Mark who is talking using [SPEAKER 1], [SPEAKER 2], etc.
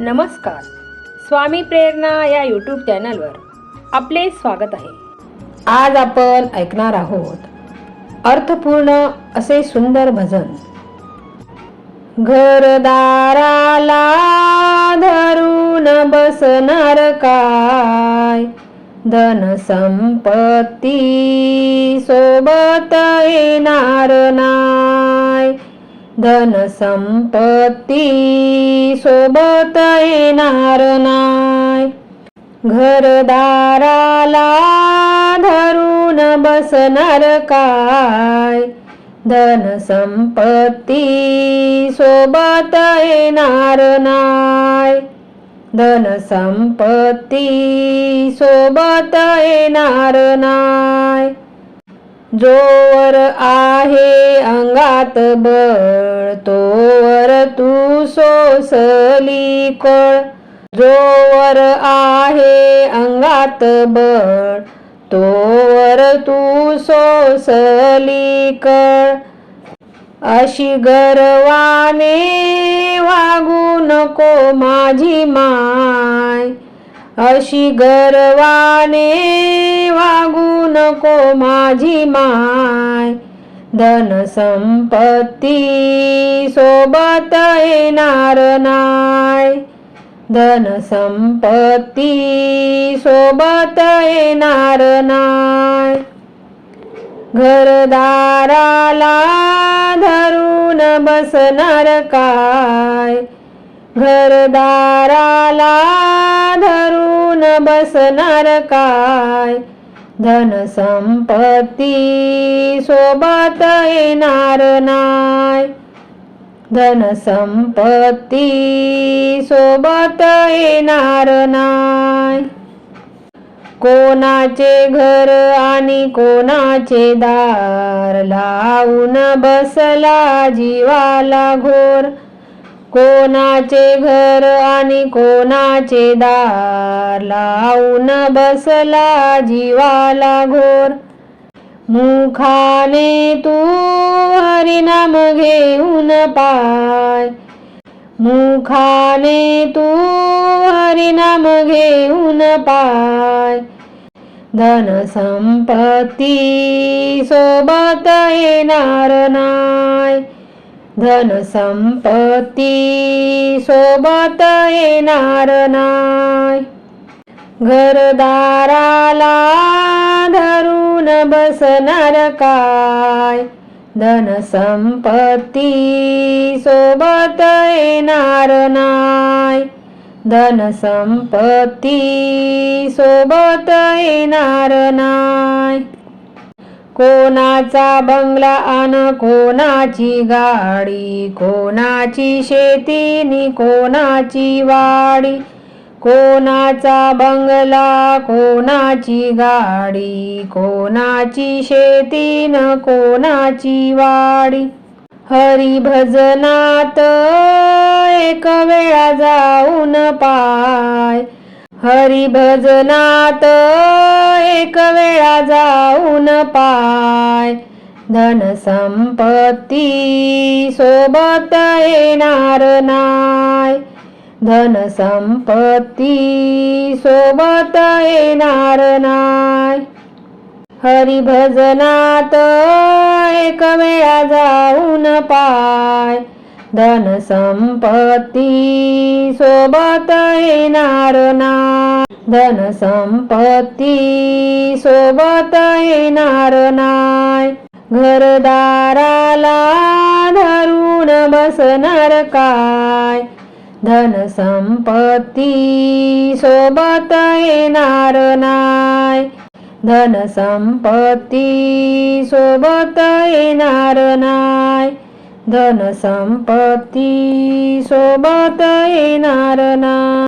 [SPEAKER 1] नमस्कार. स्वामी प्रेरणा या यूट्यूब चॅनलवर आपले स्वागत आहे. आज आपण ऐकणार आहोत अर्थपूर्ण असे सुंदर भजन. घरदाराला धरून बसणार काय? धन संपत्ती सोबत येणार ना धन संपत्ती सोबत येणार नाय. घरदाराला धरून बसणार काय? धन संपत्ती सोबत येणार नाय. धन संपत्ती सोबत येणार नाय. जोवर आहे अंगात बळ तोवर तू सोसली कळ. जोवर आहे अंगात बळ तोवर तू सोसली कळ. अशी गर्वाने वागू नको माझी मा अशी गर्वाने वागू नको माझी माय. धन संपत्ती सोबत येणार नाय. धन संपत्ती सोबत येणार नाय. घरदाराला धरून बसणार काय? घरदाराला धरून बसणार काय? धन संपत्ती सोबत येणार नाय धन संपत्ती सोबत येणार नाय कोणाचे घर आणि कोणाचे दार लावून बसला जीवाला घोर. कोणाचे घर आणि कोणाचे दार? लावून बसला जीवाला घोर. मुखाने तू हरिनाम घेऊन पाय. मुखाने तू हरिनाम घेऊन पाय. धन संपत्ती सोबत येणार नाय धन संपत्ती सोबत येणार नाय घरदाराला धरून बसणार काय? धन संपत्ती सोबत येणार नाय धन संपत्ती सोबत येणार नाय कोणाचा बंगला अन कोणाची गाडी? कोणाची शेती नि कोणाची वाडी? कोणाचा बंगला कोणाची गाडी? कोणाची शेती न कोणाची वाडी? हरिभजनात एक वेळा जाऊन पाय. हरिभजनात एक वेळा जाऊन पाय. धन संपत्ती सोबत येणार नाय. धन संपत्ती सोबत येणार नाय. हरिभजनात एक वेळा जाऊन पाय. धन संपत्ती सोबत येणार ना. धन संपत्ती सोबत येणार नाय. घरदाराला धरून बसणार काय? धन संपत्ती सोबत येणार नाय. धन संपत्ती सोबत येणार नाय. धन संपत्ती सोबत येणार ना.